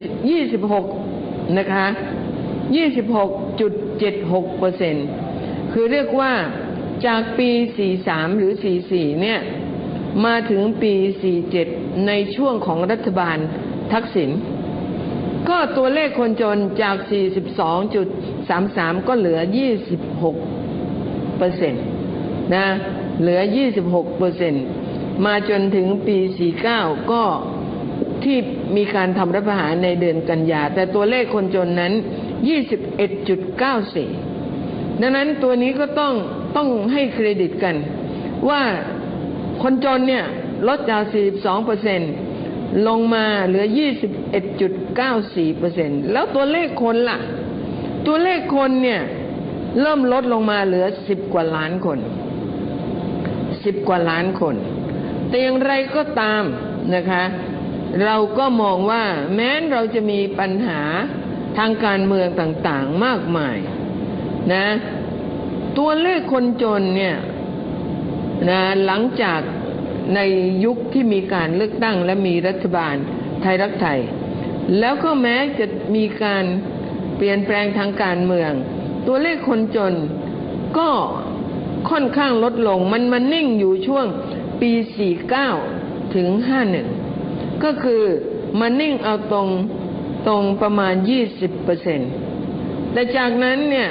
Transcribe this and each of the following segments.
26นะคะ26.76เจ็ดหกเปอร์เซ็นต์คือเรียกว่าจากปี43หรือ44เนี่ย มาถึงปี47ในช่วงของรัฐบาลทักษิณก็ตัวเลขคนจนจาก 42.33 ก็เหลือ 26เปอร์เซ็นต์นะเหลือ 26เปอร์เซ็นต์มาจนถึงปี 49 ก็ ที่มีการทำรัฐประหารในเดือนกันยา แต่ตัวเลขคนจนนั้น 21.94 ดังนั้นตัวนี้ก็ต้องต้องให้เครดิตกัน ว่าคนจนเนี่ยลดจาก 42เปอร์เซ็นต์ลงมาเหลือ 21.94เปอร์เซ็นต์แล้วตัวเลขคนล่ะ ตัวเลขคนเนี่ยเริ่มลดลงมาเหลือ 10 กว่าล้านคน 10 กว่าล้านคน แต่อย่างไรก็ตามนะคะ เราก็มองว่าแม้นเราจะมีปัญหาทางการเมืองต่างๆมากมายนะ ตัวเลขคนจนเนี่ยนะหลังจากในยุคที่มีการเลือกตั้งและมีรัฐบาลไทยรักไทย แล้วก็แม้จะมีการเปลี่ยนแปลงทางการเมือง ตัวเลขคนจนก็ค่อนข้างลดลง มันมันนิ่งอยู่ช่วงปี 49 ถึง 51 ก็คือมันนิ่งเอาตรงตรงประมาณ 20เปอร์เซ็นต์แต่จากนั้นเนี่ย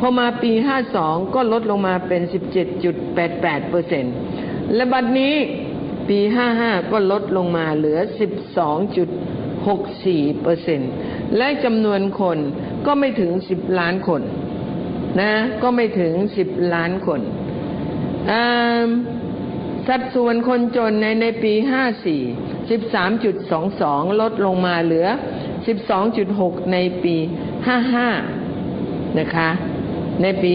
พอมาปี 52 ก็ลดลงมาเป็น 17.88เปอร์เซ็นต์และบัดนี้ปี 55 ก็ลดลงมาเหลือ 12.64เปอร์เซ็นต์และจำนวนคนก็ไม่ถึง 10 ล้านคนนะก็ไม่ถึง 10 ล้านคนอ่าสัดส่วนคนจนในในปี 54 13.22 ลดลงมาเหลือ 12.6 ในปี 55 นะคะ ในปี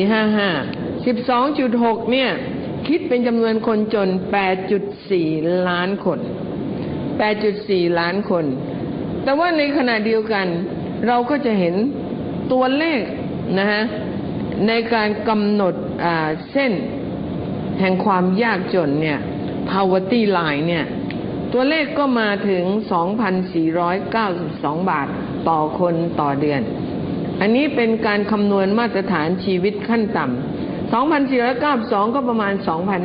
55 12.6 เนี่ย คิดเป็นจำนวนคนจน 8.4 ล้านคน 8.4 ล้านคน แต่ว่าในขณะเดียวกัน เราก็จะเห็นตัวเลขนะฮะในการกำหนดเส้นแห่งความยากจนเนี่ย poverty line เนี่ย ตัวเลขก็มาถึง 2,492 บาทต่อคนต่อเดือน อันนี้เป็นการคำนวณมาตรฐานชีวิตขั้นต่ำ 2,492 ก็ประมาณ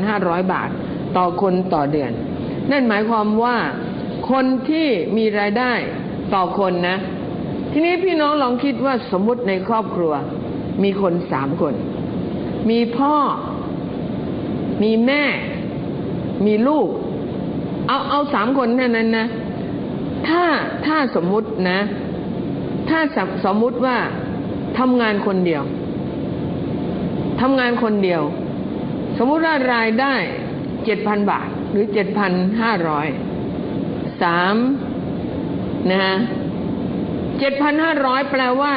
2,500 บาทต่อคนต่อเดือน นั่นหมายความว่าคนที่มีรายได้ต่อคนนะ ทีนี้พี่น้องลองคิดว่าสมมติในครอบครัว มีคนสามคน มีพ่อ มีแม่ มีลูก เอาเอาสามคนแค่นั้นนะ ถ้าถ้าสมมุตินะ ถ้าสมสมมุติว่าทำงานคนเดียวทำงานคนเดียว สมมุติว่ารายได้เจ็ดพันบาท หรือเจ็ดพันห้าร้อยสามนะฮะเจ็ดพันห้าร้อยแปลว่า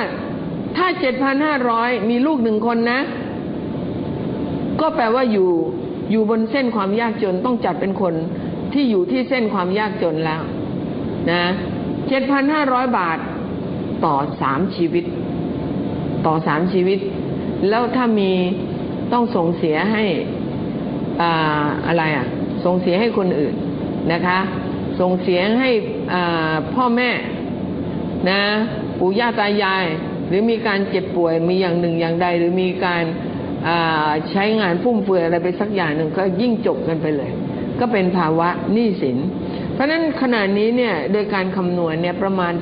ถ้าเจ็ดพันห้าร้อยมีลูกหนึ่งคนนะ ก็แปลว่าอยู่อยู่บนเส้นความยากจนต้องจัดเป็นคน ที่อยู่ที่เส้นความยากจนแล้วนะเจ็ดพันห้าร้อยบาทต่อสามชีวิต ต่อสามชีวิต แล้วถ้ามีต้องส่งเสียให้อ่าอะไรอะ ส่งเสียให้คนอื่นนะคะ ส่งเสียให้อ่าพ่อแม่นะปู่ย่าตายาย หรือมีการเจ็บป่วยมีอย่างหนึ่งอย่างใด หรือมีการใช้งานฟุ่มเฟือยอะไรไปสักอย่างหนึ่งก็ยิ่งจบกันไปเลย ก็เป็นภาวะหนี้สิน เพราะฉะนั้นขณะนี้เนี่ยโดยการคำนวณเนี่ยประมาณ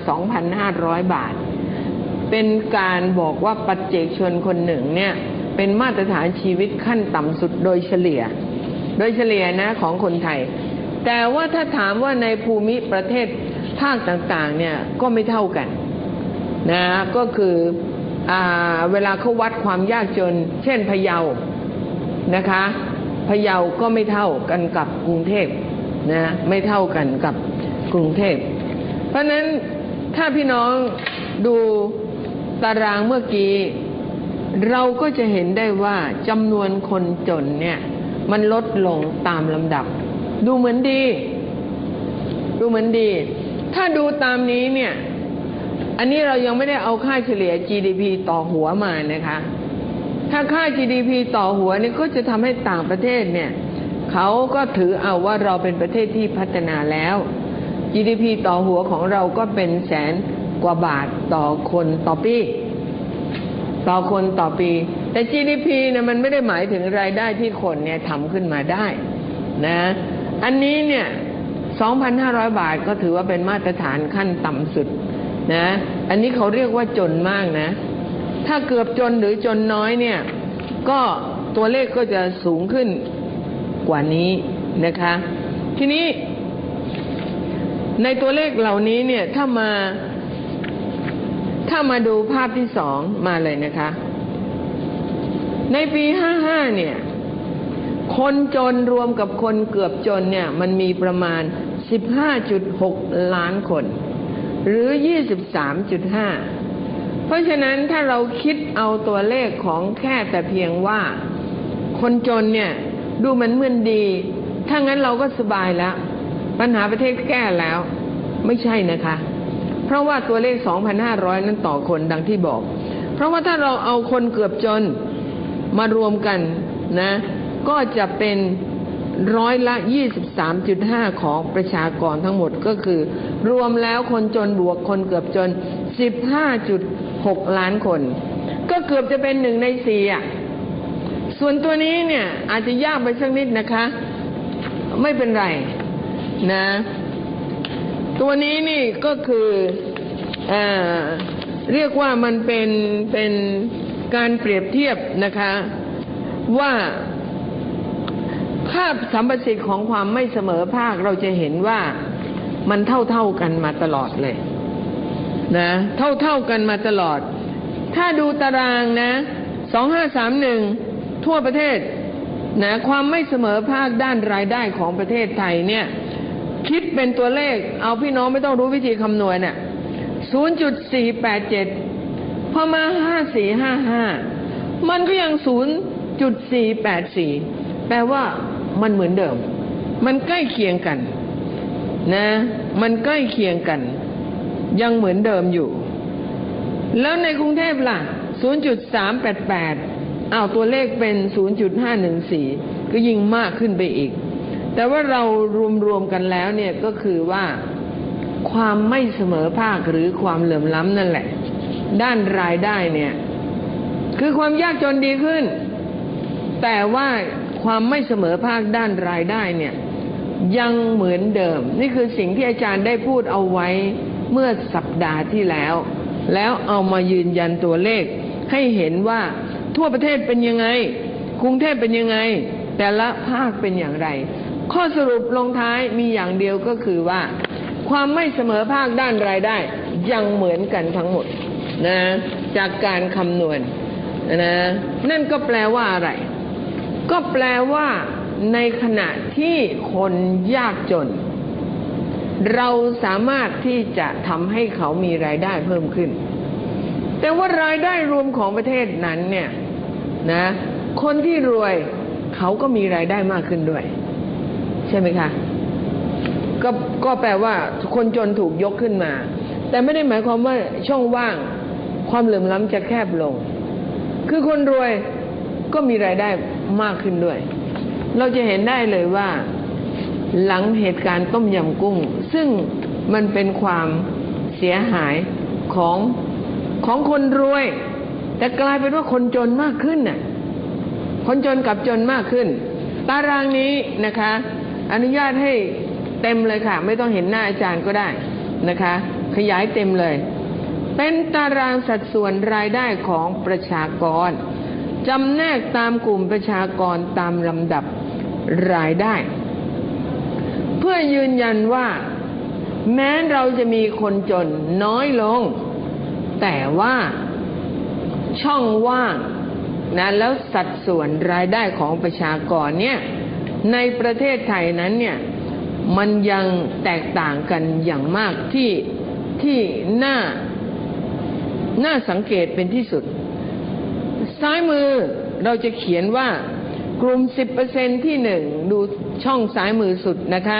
2,500 บาท เป็นการบอกว่าปัจเจกชนคนหนึ่งเนี่ยเป็นมาตรฐานชีวิตขั้นต่ำสุดโดยเฉลี่ย โดยเฉลี่ยนะของคนไทย แต่ว่าถ้าถามว่าในภูมิประเทศภาคต่างๆเนี่ยก็ไม่เท่ากันนะก็คือเวลาเขาวัดความยากจน เช่นพะเยานะคะ พะเยาก็ไม่เท่ากันกับกรุงเทพนะไม่เท่ากันกับกรุงเทพ เพราะนั้นถ้าพี่น้องดูตารางเมื่อกี้ เราก็จะเห็นได้ว่าจำนวนคนจนเนี่ย มันลดลงตามลำดับ ดูเหมือนดี ดูเหมือนดี ถ้าดูตามนี้เนี่ย อันนี้เรายังไม่ได้เอาค่าเฉลี่ย GDP ต่อหัวมานะคะ ถ้าค่า GDP ต่อหัวนี่ก็จะทำให้ต่างประเทศเนี่ยเขาก็ถือเอาว่าเราเป็นประเทศที่พัฒนาแล้ว GDP ต่อหัวของเราก็เป็นแสนกว่าบาทต่อคนต่อปี ต่อคนต่อปี แต่ GDP เนี่ยมันไม่ได้หมายถึงรายได้ที่คนเนี่ยทำขึ้นมาได้นะ อันนี้เนี่ย 2,500 บาทก็ถือว่าเป็นมาตรฐานขั้นต่ำสุดนะ อันนี้เขาเรียกว่าจนมากนะ ถ้าเกือบจนหรือจนน้อยเนี่ย ก็ตัวเลขก็จะสูงขึ้นกว่านี้นะคะ ทีนี้ ในตัวเลขเหล่านี้เนี่ยถ้ามา ถ้ามาดูภาพที่สองมาเลยนะคะ ในปีห้าห้าเนี่ย คนจนรวมกับคนเกือบจนเนี่ย มันมีประมาณ15.6ล้านคน หรือ23.5 เพราะฉะนั้นถ้าเราคิดเอาตัวเลขของแค่แต่เพียงว่า คนจนเนี่ย ดูเหมือนเหมือนดี ถ้างั้นเราก็สบายแล้ว ปัญหาประเทศแก้แล้ว ไม่ใช่นะคะ เพราะว่าตัวเลข 2,500 นั้นต่อคนดังที่บอก เพราะว่าถ้าเราเอาคนเกือบจนมารวมกันนะ ก็จะเป็นร้อยละ 23.5 ของประชากรทั้งหมดก็คือ รวมแล้วคนจนบวกคนเกือบจน 15.6ล้านคน ก็เกือบจะเป็นหนึ่งในสี่อะ ส่วนตัวนี้เนี่ยอาจจะยากไปสักนิดนะคะ ไม่เป็นไรนะ ตัวนี้นี่ก็คือเอเรียกว่ามันเป็นเป็นการเปรียบเทียบนะคะ ว่าภาพสัมประสิทธิ์ของความไม่เสมอภาคเราจะเห็นว่ามันเท่าเท่ากันมาตลอดเลย นะเท่าเท่าๆกันมาตลอด ถ้าดูตารางนะสองห้าสามหนึ่งทั่วประเทศนะความไม่เสมอภาคด้านรายได้ของประเทศไทยเนี่ย คิดเป็นตัวเลข เอาพี่น้องไม่ต้องรู้วิธีคำนวณเนี่ยศูนย์จุดสี่แปดเจ็ดพอมาห้าสี่ห้าห้ามันก็ยังศูนย์จุดสี่แปดสี่แปลว่ามันเหมือนเดิม มันใกล้เคียงกัน นะ มันใกล้เคียงกัน ยังเหมือนเดิมอยู่ แล้วในกรุงเทพล่ะ 0.388อ้าวตัวเลขเป็น 0.514 ก็ยิ่งมากขึ้นไปอีก แต่ว่าเรารวมๆกันแล้วเนี่ยก็คือว่าความไม่เสมอภาคหรือความเหลื่อมล้ำนั่นแหละ ด้านรายได้เนี่ย คือความยากจนดีขึ้น แต่ว่าความไม่เสมอภาคด้านรายได้เนี่ย ยังเหมือนเดิม นี่คือสิ่งที่อาจารย์ได้พูดเอาไว้ เมื่อสัปดาห์ที่แล้ว แล้วเอามายืนยันตัวเลข ให้เห็นว่าทั่วประเทศเป็นยังไง กรุงเทพเป็นยังไง แต่ละภาคเป็นอย่างไร ข้อสรุปลงท้ายมีอย่างเดียวก็คือว่า ความไม่เสมอภาคด้านรายได้ ยังเหมือนกันทั้งหมดนะจากการคำนวณนะนั่นก็แปลว่าอะไร ก็แปลว่าในขณะที่คนยากจน เราสามารถที่จะทำให้เขามีรายได้เพิ่มขึ้น แต่ว่ารายได้รวมของประเทศนั้นเนี่ยนะคนที่รวยเขาก็มีรายได้มากขึ้นด้วย ใช่ไหมคะก็ก็แปลว่าคนจนถูกยกขึ้นมา แต่ไม่ได้หมายความว่าช่องว่างความเหลื่อมล้ำจะแคบลง คือคนรวยก็มีรายได้มากขึ้นด้วย เราจะเห็นได้เลยว่า หลังเหตุการณ์ต้มยำกุ้ง ซึ่งมันเป็นความเสียหายของของคนรวย แต่กลายเป็นว่าคนจนมากขึ้นน่ะคนจนกับจนมากขึ้น ตารางนี้นะคะ อนุญาตให้เต็มเลยค่ะ ไม่ต้องเห็นหน้าอาจารย์ก็ได้นะคะ ขยายเต็มเลย เป็นตารางสัดส่วนรายได้ของประชากรจำแนกตามกลุ่มประชากรตามลำดับรายได้ พื่อยืนยันว่า แม้เราจะมีคนจนน้อยลง แต่ว่าช่องว่างนะแล้วสัดส่วนรายได้ของประชากรเนี่ยในประเทศไทยนั้นเนี่ยมันยังแตกต่างกันอย่างมากที่ที่น่าน่าสังเกตเป็นที่สุด ซ้ายมือเราจะเขียนว่ากลุ่ม 10%ที่หนึ่งดู ช่องซ้ายมือสุดนะคะ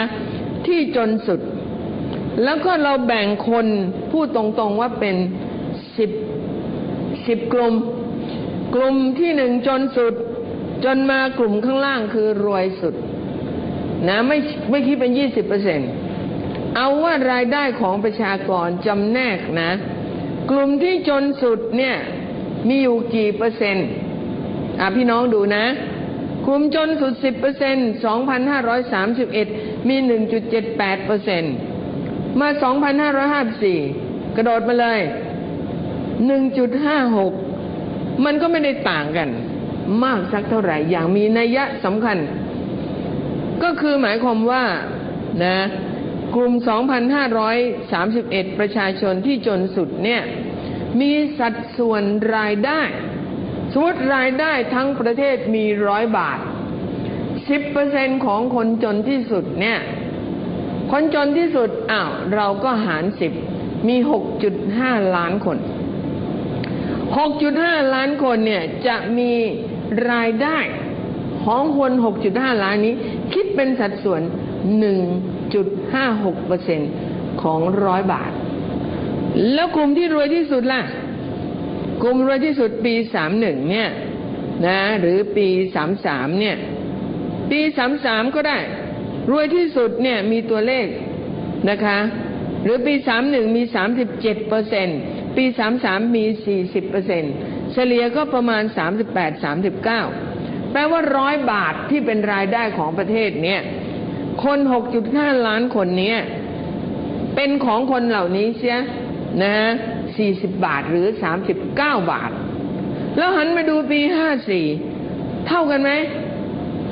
ที่จนสุด แล้วก็เราแบ่งคนพูดตรงๆว่าเป็นสิบสิบกลุ่ม กลุ่มที่หนึ่งจนสุด จนมากลุ่มข้างล่างคือรวยสุด นะไม่ไม่คิดเป็นยี่สิบเปอร์เซ็นเอาว่ารายได้ของประชากรจำแนกนะ กลุ่มที่จนสุดเนี่ยมีอยู่กี่เปอร์เซ็นต์อะพี่น้องดูนะ กลุ่มจนสุด 10เปอร์เซ็นต์2,531 มี 1.78เปอร์เซ็นต์มา 2,554 กระโดดมาเลย 1.56 มันก็ไม่ได้ต่างกัน มากสักเท่าไหร่ อย่างมีนัยยะสำคัญ ก็คือหมายความว่านะกลุ่ม 2,531 ประชาชนที่จนสุดเนี่ย มีสัดส่วนรายได้ มมติรายได้ทั้งประเทศมีร้อยบาท10%ของคนจนที่สุดเนี่ย คนจนที่สุดอ้าวเราก็หาร10มี6.5ล้านคน6.5ล้านคนเนี่ยจะมีรายได้ของคน6.5ล้านนี้ คิดเป็นสัดส่วน1.56%ของร้อยบาท แล้วกลุ่มที่รวยที่สุดล่ะ กลุ่มรวยที่สุดปี31เนี่ยนะหรือปี33เนี่ย ปี33ก็ได้ รวยที่สุดเนี่ยมีตัวเลขนะคะ หรือปี31มี37เจ็ดเปอร์เซ็นปี33มี40เปอร์เซ็นเฉลี่ยก็ประมาณ38 39แปดสามสิบเก้าแปลว่าร้อยบาทที่เป็นรายได้ของประเทศเนี่ยคน6.5ล้านคนเนี้ยเป็นของคนเหล่านี้เสียนะฮะ 40บบาทหรือ39บเก้าบาท แล้วหันมาดูปี54เท่ากันไหม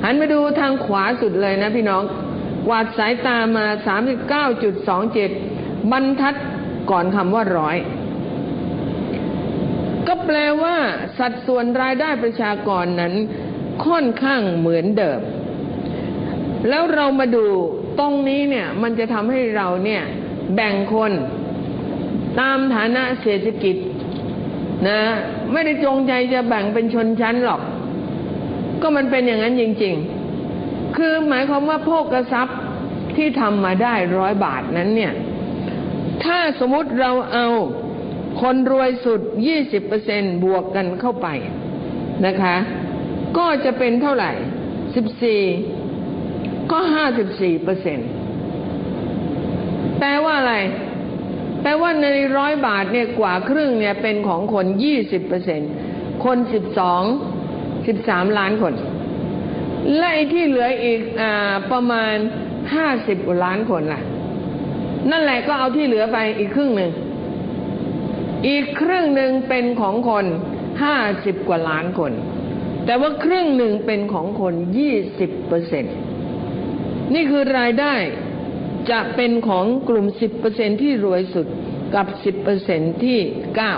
หันมาดูทางขวาสุดเลยนะพี่น้องวาดสายตามา39.27บรรทัดก่อนคำว่าร้อยก็แปลว่าสัดส่วนรายได้ประชากรนั้นค่อนข้างเหมือนเดิม แล้วเรามาดูตรงนี้เนี่ยมันจะทำให้เราเนี่ยแบ่งคน ตามฐานะเศรษฐกิจนะไม่ได้จงใจจะแบ่งเป็นชนชั้นหรอก ก็มันเป็นอย่างนั้นจริง ๆ คือหมายความว่าโภกทรัพย์ที่ทำมาได้ร้อยบาทนั้นเนี่ย ถ้าสมมติเราเอาคนรวยสุด 20%บวกกันเข้าไปนะคะ ก็จะเป็นเท่าไหร่ 14 ก็ 54เปอร์เซนต์แปลว่าอะไร แปลว่าในร้อยบาทเนี่ยกว่าครึ่งเนี่ยเป็นของคน20เปอร์เซ็นต์คน12 13ล้านคน และไอ้ที่เหลืออีกอาประมาณ50กว่าล้านคนล่ะ นั่นแหละก็เอาที่เหลือไปอีกครึ่งหนึ่ง อีกครึ่งหนึ่งเป็นของคนห้าสิบกว่าล้านคน แต่ว่าครึ่งหนึ่งเป็นของคนยี่สิบเปอร์เซ็นนี่คือรายได้ จะเป็นของกลุ่มสิบเปอร์เซ็นที่รวยสุดกับสิบเปอร์เซ็นที่เก้า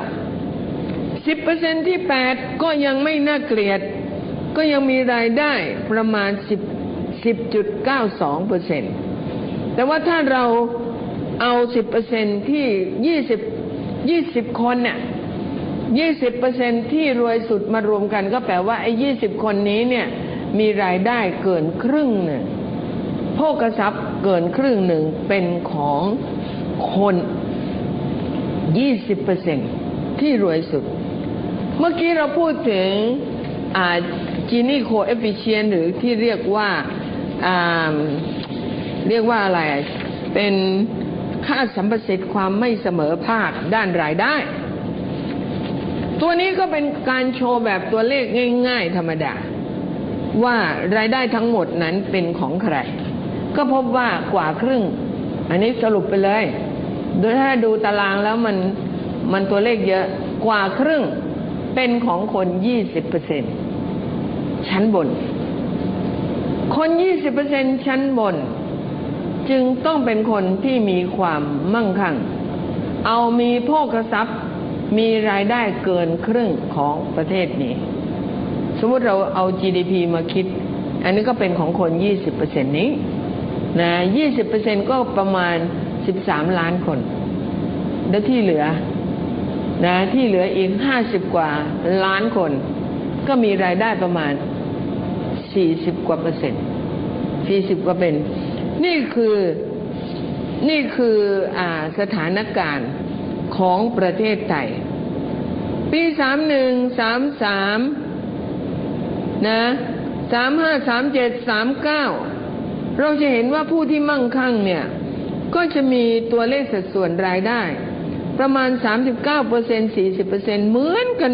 สิบเปอร์เซ็นที่แปดก็ยังไม่น่าเกลียด ก็ยังมีรายได้ประมาณสิบสิบจุดเก้าสองเปอร์เซ็นแต่ว่าถ้าเราเอาสิบเปอร์เซ็นที่ยี่สิบยี่สิบคนเนี่ยยี่สิบเปอร์เซ็นที่รวยสุดมารวมกันก็แปลว่าไอ้ยี่สิบคนนี้เนี่ยมีรายได้เกินครึ่งหนึ่งโภคทรัพย์ เกินครึ่งหนึ่งเป็นของคนยี่สิบเปอร์เซ็นที่รวยสุด เมื่อกี้เราพูดถึงจีนี่โคเอฟฟิเชนหรือที่เรียกว่าเรียกว่าอะไร เป็นค่าสัมประสิทธิ์ความไม่เสมอภาคด้านรายได้ ตัวนี้ก็เป็นการโชว์แบบตัวเลขง่าย ๆ ธรรมดา ว่ารายได้ทั้งหมดนั้นเป็นของใคร ก็พบว่ากว่าครึ่ง อันนี้สรุปไปเลยโดยถ้าดูตารางแล้วมันมันตัวเลขเยอะกว่าครึ่งเป็นของคนยี่สิบเปอร์เซ็นชั้นบน คนยี่สิบเปอร์เซ็นชั้นบน จึงต้องเป็นคนที่มีความมั่งคั่ง เอามีโภคทรัพย์ มีรายได้เกินครึ่งของประเทศนี้ สมมติเราเอา GDP มาคิด อันนี้ก็เป็นของคน20%นี้น นะ20%ก็ประมาณ13ล้านคน แล้วที่เหลือนะที่เหลืออีก50กว่าล้านคน ก็มีรายได้ประมาณ40กว่าเปอร์เซ็นต์40กว่าเป็น นี่คือนี่คืออสถานการณ์ของประเทศไทย ปีสามหนึ่งสามสามนะสามห้าสามเจ็ดสามเก้า เราจะเห็นว่าผู้ที่มั่งคั่งเนี่ย ก็จะมีตัวเลขสัดส่วนรายได้ ประมาณ 39% 40%เหมือนกัน